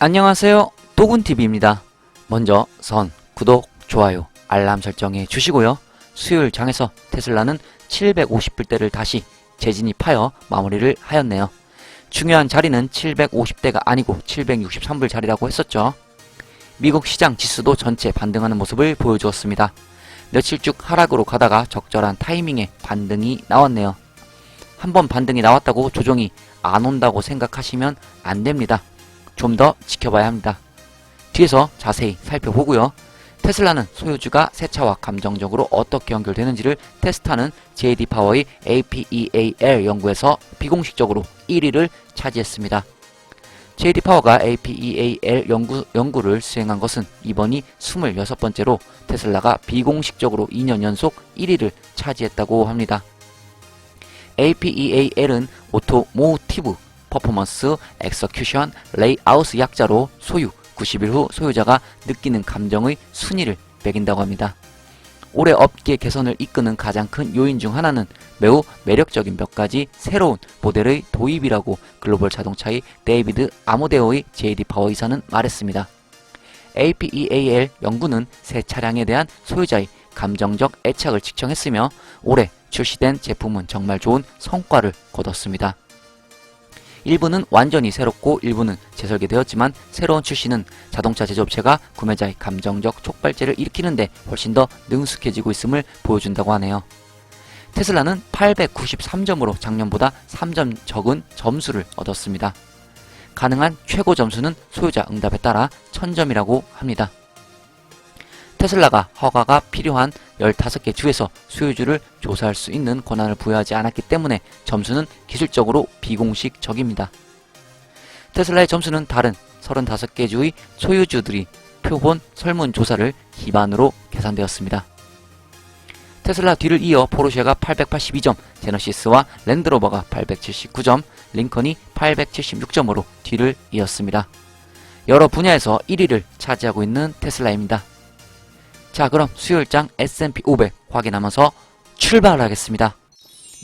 안녕하세요. 또군TV입니다. 먼저 선, 구독, 좋아요, 알람 설정해 주시고요. 수요일 장에서 테슬라는 750불대를 다시 재진입하여 마무리를 하였네요. 중요한 자리는 750대가 아니고 763불 자리라고 했었죠. 미국 시장 지수도 전체 반등하는 모습을 보여주었습니다. 며칠 쭉 하락으로 가다가 적절한 타이밍에 반등이 나왔네요. 한번 반등이 나왔다고 조정이 안 온다고 생각하시면 안 됩니다. 좀 더 지켜봐야 합니다. 뒤에서 자세히 살펴보고요. 테슬라는 소유주가 새 차와 감정적으로 어떻게 연결되는지를 테스트하는 JD 파워의 APEAL 연구에서 비공식적으로 1위를 차지했습니다. JD 파워가 APEAL 연구, 연구를 수행한 것은 이번이 26번째로 테슬라가 비공식적으로 2년 연속 1위를 차지했다고 합니다. APEAL은 오토모티브 퍼포먼스 엑서큐션 레이아웃 약자로 소유 90일 후 소유자가 느끼는 감정의 순위를 매긴다고 합니다. 올해 업계 개선을 이끄는 가장 큰 요인 중 하나는 매우 매력적인 몇 가지 새로운 모델의 도입이라고 글로벌 자동차의 데이비드 아모데오의 JD 파워 이사는 말했습니다. APEAL 연구는 새 차량에 대한 소유자의 감정적 애착을 측정했으며 올해 출시된 제품은 정말 좋은 성과를 거뒀습니다. 일부는 완전히 새롭고 일부는 재설계되었지만 새로운 출시는 자동차 제조업체가 구매자의 감정적 촉발제를 일으키는데 훨씬 더 능숙해지고 있음을 보여준다고 하네요. 테슬라는 893점으로 작년보다 3점 적은 점수를 얻었습니다. 가능한 최고 점수는 소유자 응답에 따라 1000점이라고 합니다. 테슬라가 허가가 필요한 15개 주에서 소유주를 조사할 수 있는 권한을 부여하지 않았기 때문에 점수는 기술적으로 비공식적입니다. 테슬라의 점수는 다른 35개 주의 소유주들이 표본 설문조사를 기반으로 계산되었습니다. 테슬라 뒤를 이어 포르쉐가 882점, 제너시스와 랜드로버가 879점, 링컨이 876점으로 뒤를 이었습니다. 여러 분야에서 1위를 차지하고 있는 테슬라입니다. 자, 그럼 수요일장 S&P 500 확인하면서 출발하겠습니다.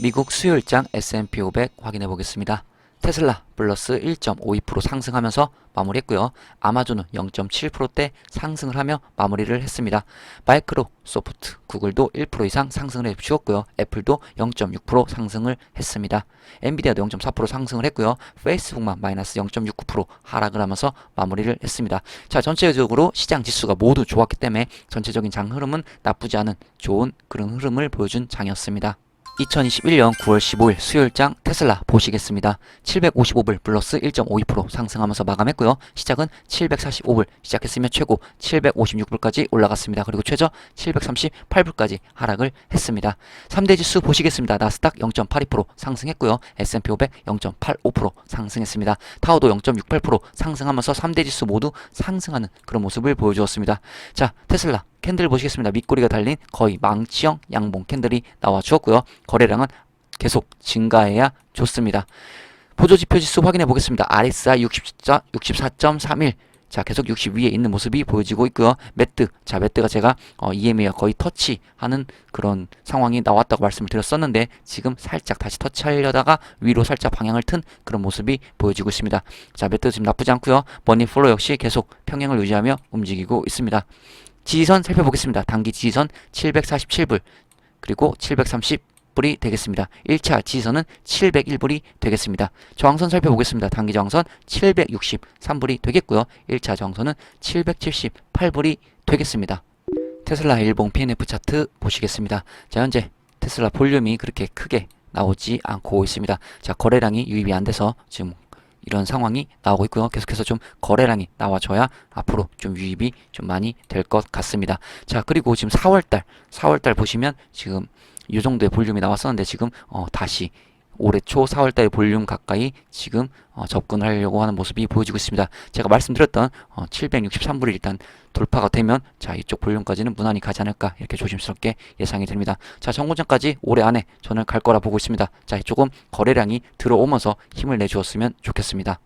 미국 수요일장 S&P 500 확인해 보겠습니다. 테슬라 플러스 1.52% 상승하면서 마무리했고요. 아마존은 0.7%대 상승을 하며 마무리를 했습니다. 마이크로 소프트, 구글도 1% 이상 상승을 해주었고요. 애플도 0.6% 상승을 했습니다. 엔비디아도 0.4% 상승을 했고요. 페이스북만 마이너스 0.69% 하락을 하면서 마무리를 했습니다. 자, 전체적으로 시장 지수가 모두 좋았기 때문에 전체적인 장 흐름은 나쁘지 않은 좋은 그런 흐름을 보여준 장이었습니다. 2021년 9월 15일 수요일장 테슬라 보시겠습니다. 755불 플러스 1.52% 상승하면서 마감했고요. 시작은 745불 시작했으며 최고 756불까지 올라갔습니다. 그리고 최저 738불까지 하락을 했습니다. 3대 지수 보시겠습니다. 나스닥 0.82% 상승했고요. S&P 500 0.85% 상승했습니다. 타워도 0.68% 상승하면서 3대 지수 모두 상승하는 그런 모습을 보여주었습니다. 자, 테슬라 캔들 보시겠습니다. 밑꼬리가 달린 거의 망치형 양봉 캔들이 나와 주었고요. 거래량은 계속 증가해야 좋습니다. 보조지표 지수 확인해 보겠습니다. RSI 64, 64.31. 자, 계속 60 위에 있는 모습이 보여지고 있고요. 매트. 자, 매트가 제가 어, EMA와 거의 터치하는 그런 상황이 나왔다고 말씀을 드렸었는데 지금 살짝 다시 터치하려다가 위로 살짝 방향을 튼 그런 모습이 보여지고 있습니다. 자, 매트 지금 나쁘지 않고요. 머니플로 역시 계속 평행을 유지하며 움직이고 있습니다. 지지선 살펴보겠습니다. 단기 지지선 747불 그리고 730불이 되겠습니다. 1차 지지선은 701불이 되겠습니다. 저항선 살펴보겠습니다. 단기 저항선 763불이 되겠고요. 1차 저항선은 778불이 되겠습니다. 테슬라 일봉 PNF 차트 보시겠습니다. 자 현재 테슬라 볼륨이 그렇게 크게 나오지 않고 있습니다. 자 거래량이 유입이 안 돼서 지금 이런 상황이 나오고 있고요. 계속해서 좀 거래량이 나와줘야 앞으로 좀 유입이 좀 많이 될 것 같습니다. 자, 그리고 지금 4월달, 4월달 보시면 지금 이 정도의 볼륨이 나왔었는데 지금 어, 다시 올해 초 4월달의 볼륨 가까이 지금 어, 접근하려고 하는 모습이 보여지고 있습니다. 제가 말씀드렸던 어, 763불이 일단 돌파가 되면 자 이쪽 볼륨까지는 무난히 가지 않을까 이렇게 조심스럽게 예상이 됩니다. 자 정고점까지 올해 안에 저는 갈 거라 보고 있습니다. 자 조금 거래량이 들어오면서 힘을 내주었으면 좋겠습니다.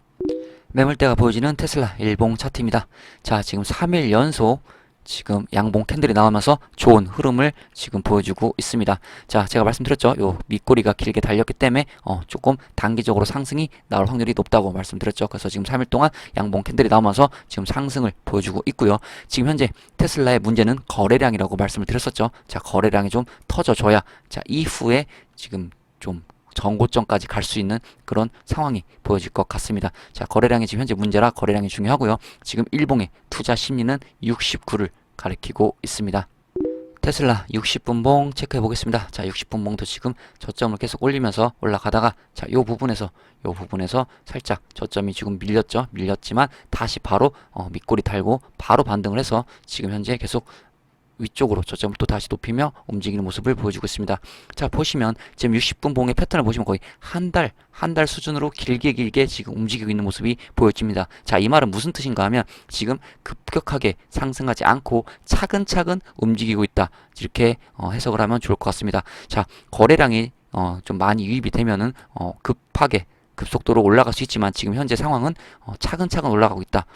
매물대가 보여지는 테슬라 일봉 차트입니다. 자 지금 3일 연속 지금 양봉 캔들이 나오면서 좋은 흐름을 지금 보여주고 있습니다. 자, 제가 말씀드렸죠. 요 밑꼬리가 길게 달렸기 때문에 어, 조금 단기적으로 상승이 나올 확률이 높다고 말씀드렸죠. 그래서 지금 3일 동안 양봉 캔들이 나오면서 지금 상승을 보여주고 있고요. 지금 현재 테슬라의 문제는 거래량이라고 말씀을 드렸었죠. 자, 거래량이 좀 터져줘야 자, 이후에 지금 좀 전고점까지 갈 수 있는 그런 상황이 보여질 것 같습니다. 자, 거래량이 지금 현재 문제라 거래량이 중요하고요. 지금 일봉의 투자 심리는 69를 가리키고 있습니다. 테슬라 60분봉 체크해 보겠습니다. 자, 60분봉도 지금 저점을 계속 올리면서 올라가다가 자, 요 부분에서 요 부분에서 살짝 저점이 지금 밀렸죠. 밀렸지만 다시 바로 어, 밑꼬리 달고 바로 반등을 해서 지금 현재 계속 위쪽으로 저점을 또 다시 높이며 움직이는 모습을 보여주고 있습니다. 자, 보시면 지금 60분 봉의 패턴을 보시면 거의 한 달, 한 달 수준으로 길게 길게 지금 움직이고 있는 모습이 보여집니다. 자, 이 말은 무슨 뜻인가 하면 지금 급격하게 상승하지 않고 차근차근 움직이고 있다. 이렇게 어, 해석을 하면 좋을 것 같습니다. 자, 거래량이 어, 좀 많이 유입이 되면은 어, 급하게 급속도로 올라갈 수 있지만 지금 현재 상황은 어, 차근차근 올라가고 있다.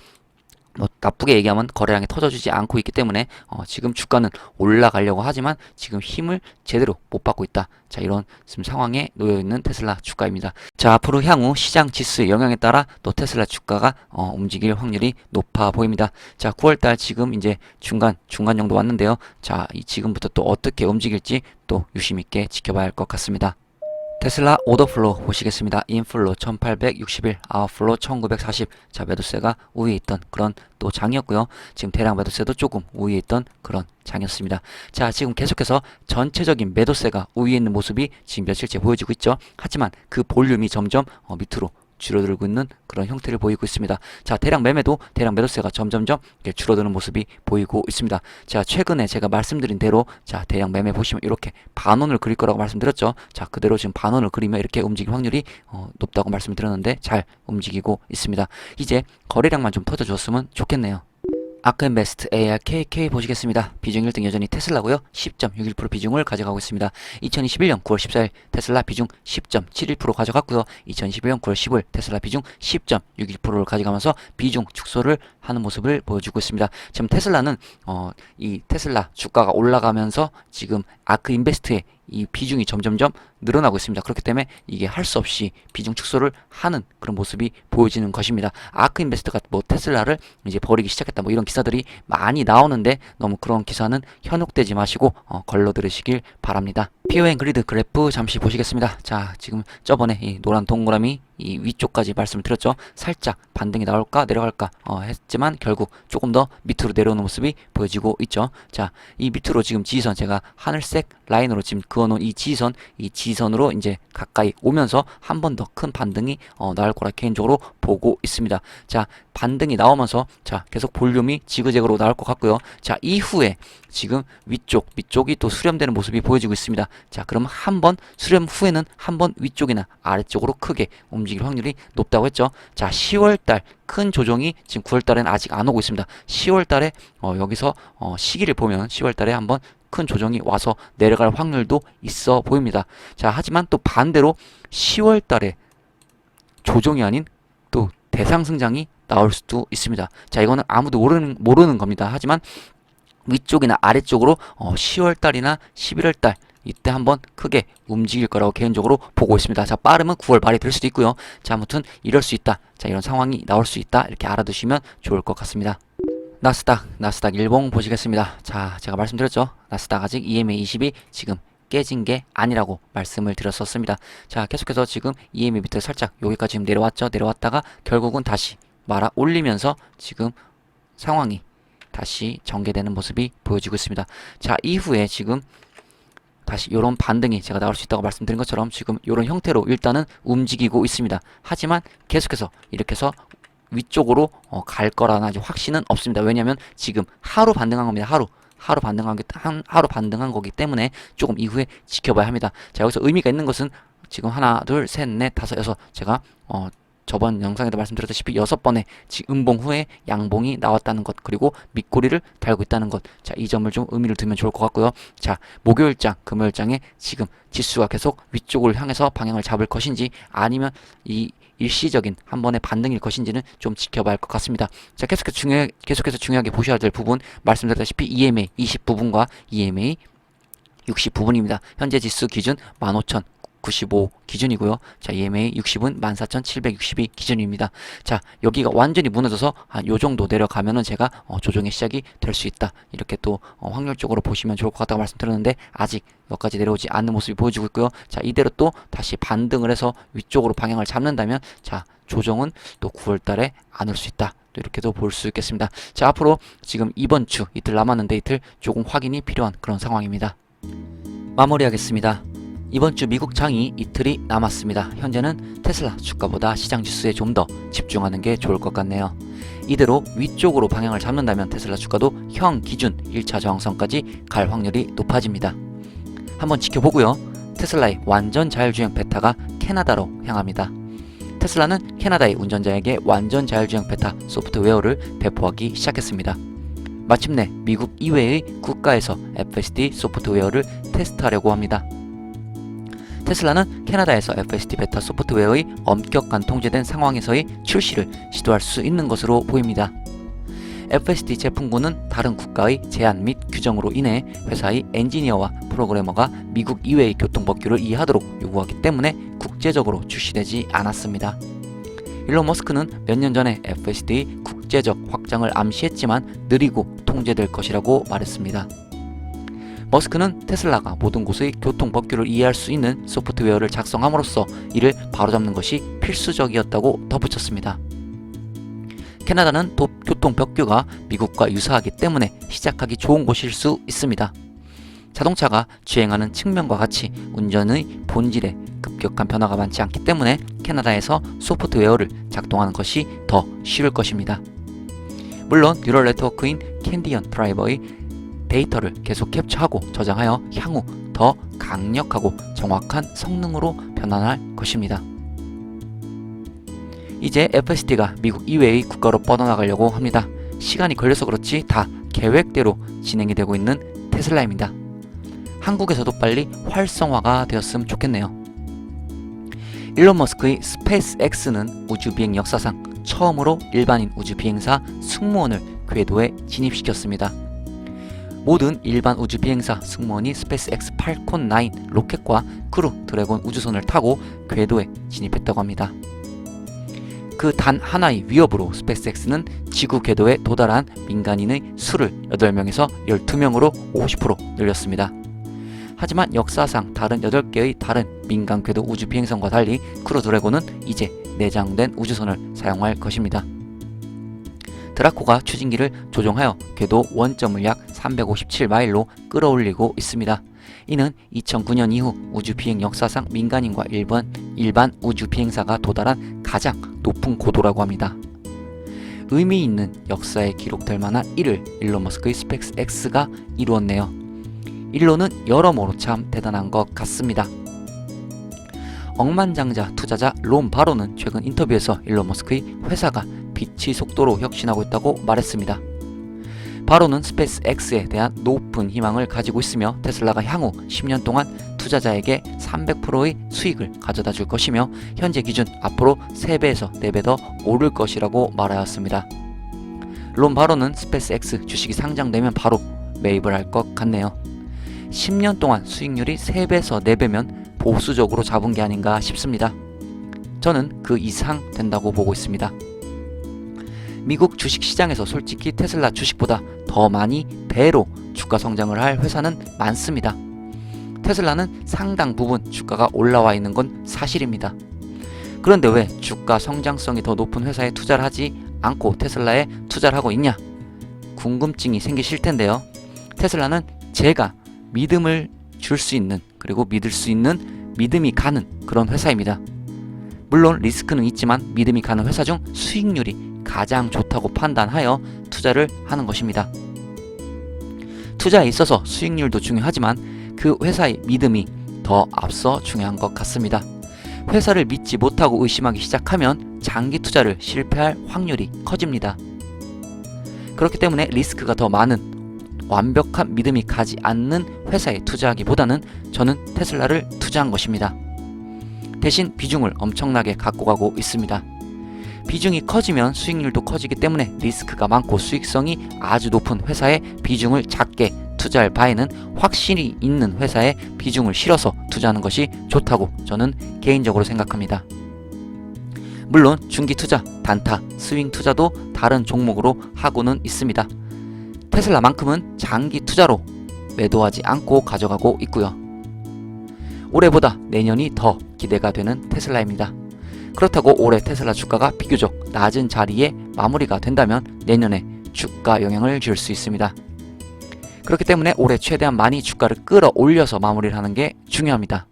뭐 나쁘게 얘기하면 거래량이 터져주지 않고 있기 때문에 어, 지금 주가는 올라가려고 하지만 지금 힘을 제대로 못 받고 있다. 자 이런 지금 상황에 놓여 있는 테슬라 주가입니다. 자 앞으로 향후 시장 지수의 영향에 따라 또 테슬라 주가가 어, 움직일 확률이 높아 보입니다. 자 9월달 지금 이제 중간 중간 정도 왔는데요. 자이 지금부터 또 어떻게 움직일지 또 유심 있게 지켜봐야 할 것 같습니다. 테슬라 오더플로 보시겠습니다. 인플로 1861, 아웃플로 1940. 자, 매도세가 우위에 있던 그런 또 장이었고요. 지금 대량 매도세도 조금 우위에 있던 그런 장이었습니다. 자, 지금 계속해서 전체적인 매도세가 우위에 있는 모습이 지금 며칠째 보여지고 있죠. 하지만 그 볼륨이 점점 어, 밑으로 줄어들고 있는 그런 형태를 보이고 있습니다. 자, 대량 매매도 대량 매도세가 점점점 줄어드는 모습이 보이고 있습니다. 자, 최근에 제가 말씀드린 대로 자, 대량 매매 보시면 이렇게 반원을 그릴 거라고 말씀드렸죠. 자, 그대로 지금 반원을 그리면 이렇게 움직일 확률이 어, 높다고 말씀을 드렸는데 잘 움직이고 있습니다. 이제 거래량만 좀 터져 줬으면 좋겠네요. 아크인베스트 ARKK 보시겠습니다. 비중 1등 여전히 테슬라고요. 10.61% 비중을 가져가고 있습니다. 2021년 9월 14일 테슬라 비중 10.71% 가져갔고요. 2021년 9월 15일 테슬라 비중 10.61%를 가져가면서 비중 축소를 하는 모습을 보여주고 있습니다. 지금 테슬라는 어, 이 테슬라 주가가 올라가면서 지금 아크인베스트의 이 비중이 점점점 늘어나고 있습니다. 그렇기 때문에 이게 할 수 없이 비중 축소를 하는 그런 모습이 보여지는 것입니다. 아크 인베스트가 뭐 테슬라를 이제 버리기 시작했다 뭐 이런 기사들이 많이 나오는데 너무 그런 기사는 현혹되지 마시고 어, 걸러 들으시길 바랍니다. PON 그리드 그래프 잠시 보시겠습니다. 자, 지금 저번에 이 노란 동그라미 이 위쪽까지 말씀을 드렸죠. 살짝 반등이 나올까 내려갈까 어, 했지만 결국 조금 더 밑으로 내려오는 모습이 보여지고 있죠. 자, 이 밑으로 지금 지지선 제가 하늘색 라인으로 지금 그어놓은 이 지지선, 이 지지선으로 이제 가까이 오면서 한 번 더 큰 반등이 어, 나올 거라 개인적으로 보고 있습니다. 자, 반등이 나오면서 자 계속 볼륨이 지그재그로 나올 것 같고요. 자 이후에 지금 위쪽 위쪽이 또 수렴되는 모습이 보여지고 있습니다. 자 그럼 한 번 수렴 후에는 한 번 위쪽이나 아래쪽으로 크게 움직 일 확률이 높다고 했죠. 자 10월달 큰 조정이 지금 9월달에는 아직 안 오고 있습니다. 10월달에 어, 여기서 어, 시기를 보면 10월달에 한번 큰 조정이 와서 내려갈 확률도 있어 보입니다. 자 하지만 또 반대로 10월달에 조정이 아닌 또 대상승장이 나올 수도 있습니다. 자, 이거는 아무도 모르는, 모르는 겁니다. 하지만 위쪽이나 아래쪽으로 어, 10월달이나 11월달 이때 한번 크게 움직일 거라고 개인적으로 보고 있습니다. 자, 빠르면 9월 말이 될 수도 있고요. 자, 아무튼 이럴 수 있다. 자, 이런 상황이 나올 수 있다. 이렇게 알아두시면 좋을 것 같습니다. 나스닥, 나스닥 일봉 보시겠습니다. 자, 제가 말씀드렸죠. 나스닥 아직 EMA 20이 지금 깨진 게 아니라고 말씀을 드렸었습니다. 자, 계속해서 지금 EMA 밑에 살짝 여기까지 지금 내려왔죠. 내려왔다가 결국은 다시 말아 올리면서 지금 상황이 다시 전개되는 모습이 보여지고 있습니다. 자, 이후에 지금 다시 이런 반등이 제가 나올 수 있다고 말씀드린 것처럼 지금 이런 형태로 일단은 움직이고 있습니다. 하지만 계속해서 이렇게 해서 위쪽으로 어, 갈 거라는 아직 확신은 없습니다. 왜냐하면 지금 하루 반등한 겁니다. 하루. 하루 반등한 게 한, 하루 반등한 거기 때문에 조금 이후에 지켜봐야 합니다. 자 여기서 의미가 있는 것은 지금 하나, 둘, 셋, 넷, 다섯, 여섯 제가 어 저번 영상에도 말씀드렸다시피 여섯 번의 음봉 후에 양봉이 나왔다는 것 그리고 밑꼬리를 달고 있다는 것. 자, 이 점을 좀 의미를 두면 좋을 것 같고요. 자, 목요일장, 금요일장에 지금 지수가 계속 위쪽을 향해서 방향을 잡을 것인지 아니면 이 일시적인 한 번의 반등일 것인지는 좀 지켜봐야 할 것 같습니다. 자, 계속해서 중요 계속해서 중요하게 보셔야 될 부분 말씀드렸다시피 EMA 20 부분과 EMA 60 부분입니다. 현재 지수 기준 15,095 기준이고요. 자, EMA 60은 14,762 기준입니다. 자, 여기가 완전히 무너져서 한 요 정도 내려가면은 제가 어, 조정의 시작이 될 수 있다. 이렇게 또 어, 확률적으로 보시면 좋을 것 같다고 말씀드렸는데 아직 여기까지 내려오지 않는 모습이 보여지고 있고요. 자, 이대로 또 다시 반등을 해서 위쪽으로 방향을 잡는다면 자, 조정은 또 9월 달에 안 올 수 있다. 또 이렇게도 볼 수 있겠습니다. 자, 앞으로 지금 이번 주 이틀 남았는데 이틀 조금 확인이 필요한 그런 상황입니다. 마무리하겠습니다. 이번 주 미국 장이 이틀이 남았습니다. 현재는 테슬라 주가보다 시장 지수에 좀 더 집중하는 게 좋을 것 같네요. 이대로 위쪽으로 방향을 잡는다면 테슬라 주가도 형 기준 1차 저항선까지 갈 확률이 높아집니다. 한번 지켜보고요. 테슬라의 완전 자율주행 베타가 캐나다로 향합니다. 테슬라는 캐나다의 운전자에게 완전 자율주행 베타 소프트웨어를 배포하기 시작했습니다. 마침내 미국 이외의 국가에서 FSD 소프트웨어를 테스트하려고 합니다. 테슬라는 캐나다에서 FSD 베타 소프트웨어의 엄격한 통제된 상황에서의 출시를 시도할 수 있는 것으로 보입니다. FSD 제품군은 다른 국가의 제한 및 규정으로 인해 회사의 엔지니어와 프로그래머가 미국 이외의 교통법규를 이해하도록 요구하기 때문에 국제적으로 출시되지 않았습니다. 일론 머스크는 몇 년 전에 FSD의 국제적 확장을 암시했지만 느리고 통제될 것이라고 말했습니다. 머스크는 테슬라가 모든 곳의 교통 법규를 이해할 수 있는 소프트웨어를 작성함으로써 이를 바로잡는 것이 필수적이었다고 덧붙였습니다. 캐나다는 도, 교통 법규가 미국과 유사하기 때문에 시작하기 좋은 곳일 수 있습니다. 자동차가 주행하는 측면과 같이 운전의 본질에 급격한 변화가 많지 않기 때문에 캐나다에서 소프트웨어를 작동하는 것이 더 쉬울 것입니다. 물론 뉴럴 네트워크인 캔디언 드라이버의 데이터를 계속 캡처하고 저장하여 향후 더 강력하고 정확한 성능으로 변환할 것입니다. 이제 FSD가 미국 이외의 국가로 뻗어나가려고 합니다. 시간이 걸려서 그렇지 다 계획대로 진행이 되고 있는 테슬라입니다. 한국에서도 빨리 활성화가 되었으면 좋겠네요. 일론 머스크의 스페이스X는 우주 비행 역사상 처음으로 일반인 우주 비행사 승무원을 궤도에 진입시켰습니다. 모든 일반 우주 비행사 승무원이 스페이스X 팔콘 9 로켓과 크루 드래곤 우주선을 타고 궤도에 진입했다고 합니다. 그 단 하나의 위협으로 스페이스X는 지구 궤도에 도달한 민간인의 수를 8명에서 12명으로 50% 늘렸습니다. 하지만 역사상 다른 8개의 다른 민간 궤도 우주 비행선과 달리 크루 드래곤은 이제 내장된 우주선을 사용할 것입니다. 드라코가 추진기를 조종하여 궤도 원점을 약 357마일로 끌어올리고 있습니다. 이는 2009년 이후 우주 비행 역사상 민간인과 일반 일반 우주 비행사가 도달한 가장 높은 고도라고 합니다. 의미 있는 역사에 기록될 만한 일을 일론 머스크의 스펙스 X가 이루었네요. 일론은 여러모로 참 대단한 것 같습니다. 억만장자 투자자 롬 바로는 최근 인터뷰에서 일론 머스크의 회사가 빛의 속도로 혁신하고 있다고 말했습니다. 바로는 스페이스 X에 대한 높은 희망을 가지고 있으며 테슬라가 향후 10년 동안 투자자에게 300%의 수익을 가져다 줄 것이며 현재 기준 앞으로 3배에서 4배 더 오를 것이라고 말하였습니다. 롬 바로는 스페이스 X 주식이 상장되면 바로 매입을 할 것 같네요. 10년 동안 수익률이 3배에서 4배면 보수적으로 잡은 게 아닌가 싶습니다. 저는 그 이상 된다고 보고 있습니다. 미국 주식 시장에서 솔직히 테슬라 주식보다 더 많이 배로 주가 성장을 할 회사는 많습니다. 테슬라는 상당 부분 주가가 올라와 있는 건 사실입니다. 그런데 왜 주가 성장성이 더 높은 회사에 투자를 하지 않고 테슬라에 투자를 하고 있냐? 궁금증이 생기실 텐데요. 테슬라는 제가 믿음을 줄 수 있는 그리고 믿을 수 있는 믿음이 가는 그런 회사입니다. 물론 리스크는 있지만 믿음이 가는 회사 중 수익률이 가장 좋다고 판단하여 투자를 하는 것입니다. 투자에 있어서 수익률도 중요하지만 그 회사의 믿음이 더 앞서 중요한 것 같습니다. 회사를 믿지 못하고 의심하기 시작하면 장기 투자를 실패할 확률이 커집니다. 그렇기 때문에 리스크가 더 많은 완벽한 믿음이 가지 않는 회사에 투자하기보다는 저는 테슬라를 투자한 것입니다. 대신 비중을 엄청나게 갖고 가고 있습니다. 비중이 커지면 수익률도 커지기 때문에 리스크가 많고 수익성이 아주 높은 회사에 비중을 작게 투자할 바에는 확실히 있는 회사에 비중을 실어서 투자하는 것이 좋다고 저는 개인적으로 생각합니다. 물론 중기 투자, 단타, 스윙 투자도 다른 종목으로 하고는 있습니다. 테슬라만큼은 장기 투자로 매도하지 않고 가져가고 있고요. 올해보다 내년이 더 기대가 되는 테슬라입니다. 그렇다고 올해 테슬라 주가가 비교적 낮은 자리에 마무리가 된다면 내년에 주가 영향을 줄 수 있습니다. 그렇기 때문에 올해 최대한 많이 주가를 끌어올려서 마무리를 하는 게 중요합니다.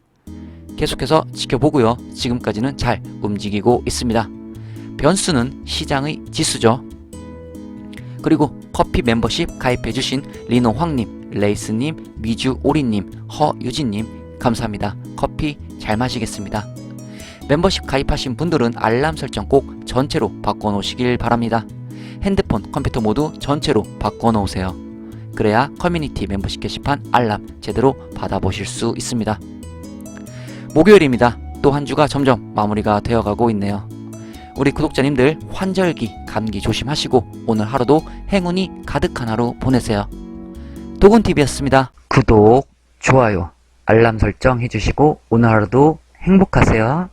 계속해서 지켜보고요. 지금까지는 잘 움직이고 있습니다. 변수는 시장의 지수죠. 그리고 커피 멤버십 가입해주신 리노 황님, 레이스님, 미주 오리님, 허유진님 감사합니다. 커피 잘 마시겠습니다. 멤버십 가입하신 분들은 알람 설정 꼭 전체로 바꿔놓으시길 바랍니다. 핸드폰, 컴퓨터 모두 전체로 바꿔놓으세요. 그래야 커뮤니티 멤버십 게시판 알람 제대로 받아보실 수 있습니다. 목요일입니다. 또 한 주가 점점 마무리가 되어가고 있네요. 우리 구독자님들 환절기, 감기 조심하시고 오늘 하루도 행운이 가득한 하루 보내세요. 도군TV였습니다. 구독, 좋아요, 알람 설정 해주시고 오늘 하루도 행복하세요.